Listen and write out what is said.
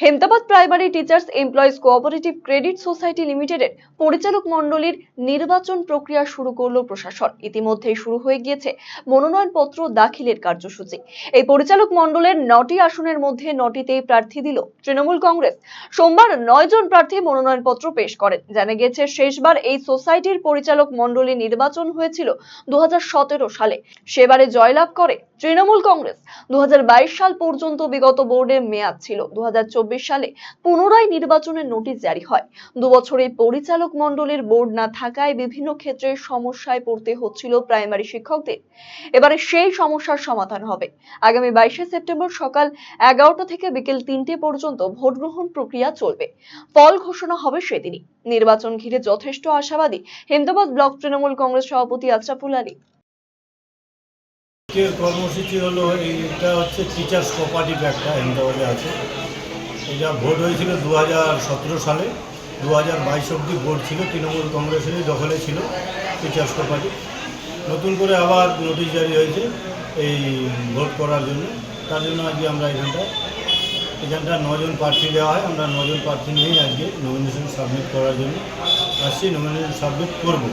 Hemtabad primary teachers employees cooperative credit society লিমিটেডের পরিচালক মণ্ডলীর নির্বাচন প্রক্রিয়া শুরু করল প্রশাসন। ইতিমধ্যেই শুরু হয়ে গিয়েছে মনোনয়নপত্র দাখিলের কার্যসূচি। এই পরিচালক মণ্ডলের নটি আসনের মধ্যে নটিতেই প্রার্থী দিল তৃণমূল কংগ্রেস। সোমবার নয় জন প্রার্থী মনোনয়নপত্র পেশ করেন। জানা গেছে শেষবার এই সোসাইটির পরিচালক মণ্ডলী নির্বাচন হয়েছিল দু হাজার সতেরো সালে। সেবারে জয়লাভ করে তৃণমূল কংগ্রেস। দু হাজার বাইশ সাল পর্যন্ত বিগত বোর্ডের মেয়াদ ছিল। দু সালে পুনরায় নির্বাচনের নোটিশ জারি হয়। দুবছরে পরিচালক মণ্ডলীর বোর্ড না থাকায় বিভিন্ন ক্ষেত্রে সমস্যায় পড়তে হচ্ছিল প্রাইমারি শিক্ষকদের। এবারে সেই সমস্যার সমাধান হবে। আগামী বাইশে সেপ্টেম্বর সকাল এগারোটা থেকে বিকেল তিনটে পর্যন্ত ভোট গ্রহণ প্রক্রিয়া চলবে। ফল ঘোষণা হবে সেদিনই। নির্বাচন ঘিরে যথেষ্ট আশাবাদী হেমদাবাদ ব্লক তৃণমূল কংগ্রেস সভাপতি আশরাফুল আলী। আজকের কর্মসূচি হলো এইটা হচ্ছে টিচার্স কোপারেটিভ একটা আহমেদাবাদে আছে। এটা ভোট হয়েছিল দু সালে। দু হাজার বাইশ অব্দি ভোট ছিল, তৃণমূল কংগ্রেসেরই দখলে ছিল টিচার্স কোপারেটিভ নতুন করে আবার নোটিশ জারি হয়েছে এই ভোট করার জন্য। তার জন্য আজকে আমরা এখানটা এখানটা নজন প্রার্থী দেওয়া হয়। আমরা নজন প্রার্থী নিয়েই আজকে নমিনেশন সাবমিট করার জন্য আসছি। নমিনেশন সাবমিট করব।